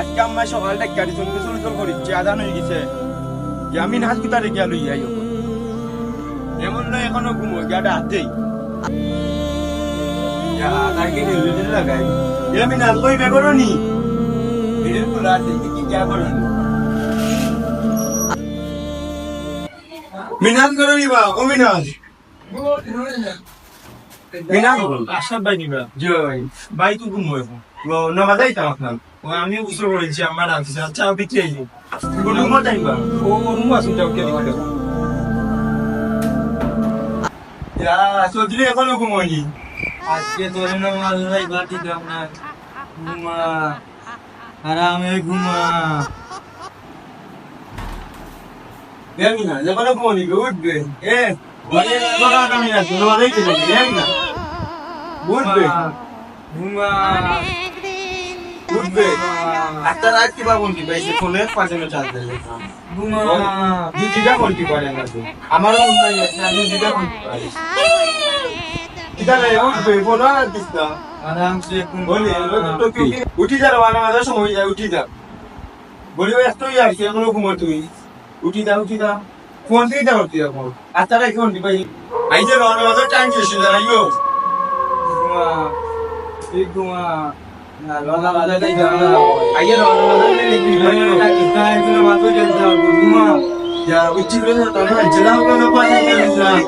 আজকে আমার সকালটা গাড়ি চলতে চলে চল করিচ্ছে আদান হয়ে গেছে। আমি কুতারে গিয়া লই যাই এমন নয়, এখনও ঘুমো গাড়ি হাতেই লাগাই। আমি নাচ কই বেগরো নি রেল খোলা আছে কি যা করো মিনাজ করো নি বা ও মিনাজ ভাই তো ঘুমো এখন ও আপনার আমি উসর করেছি আমার আনছে আচ্ছা আমি পিছিয়ে যাই কোনো মজাই ও রুম আসুন যাও কে দিকে Ya, সজরি এখনও ঘুমোয়নি আজকে তোর নাম আল্লাহ বাতি না ঘুমা আরামে ঘুমা দেখি না উঠবে এ উঠবে একটা রাত কি পাবো কি পাইছে ফোনে পাঁচে না চাল দেবে দুটিটা করতে পারে না আমারও মনে হয় না দুটিটা করতে পারে উঠি যা সময় যায় উঠি যা বলি এতই আর কি এখনও ঘুমো তুই উঠি যা উঠি যা। ফোন থেকে যা উঠি যা ফোন আচ্ছা রাই ফোন দি ভাই আই যে রানা মাঝে টাইম শেষ হয়ে আইও ঘুমা এই ঘুমা না ললা বাজা দেই না আই যে রানা মাঝে নেই কি ঘুমা Ya, uci dulu tak tahu jelas kan apa ni jelas.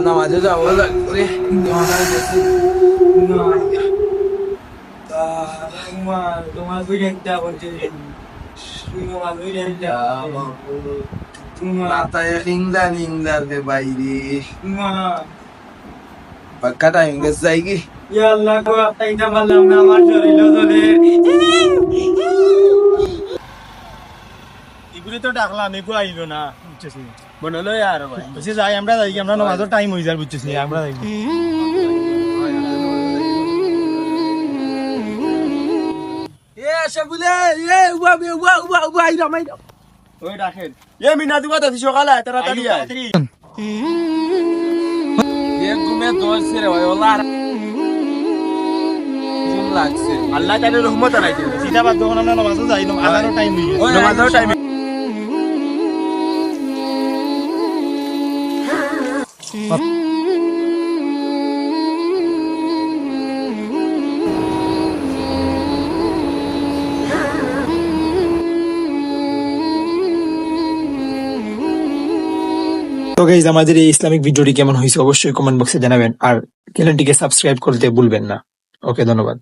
না মাঝে যাব লাগবে আল্লাহ কো বললাম না আমার শরীর ধরে এগুলি তো ডাকলাম এগু আইলো না বুঝছিস ya aro bhai. বুঝছিস যাই আমরা যাই আমরা নামাজের টাইম হয়ে যায় বুঝছিস আমরা যাই Uwa uwa ira mai Oi dakhen. Ye mina duwa ta sokala taratari ay. Ye gume dol sire wa yolar Jum lagse তাআলা রহমত আনাইতে সিধা বাদ যখন আমরা নামাজে যাই আজারও টাইম হয়ে গেছে নামাজের টাইমে তো গাইজ আমাদের এই ইসলামিক ভিডিওটি কেমন হয়েছে অবশ্যই কমেন্ট বক্সে জানাবেন। আর চ্যানেলটিকে সাবস্ক্রাইব করতে ভুলবেন না। ওকে ধন্যবাদ।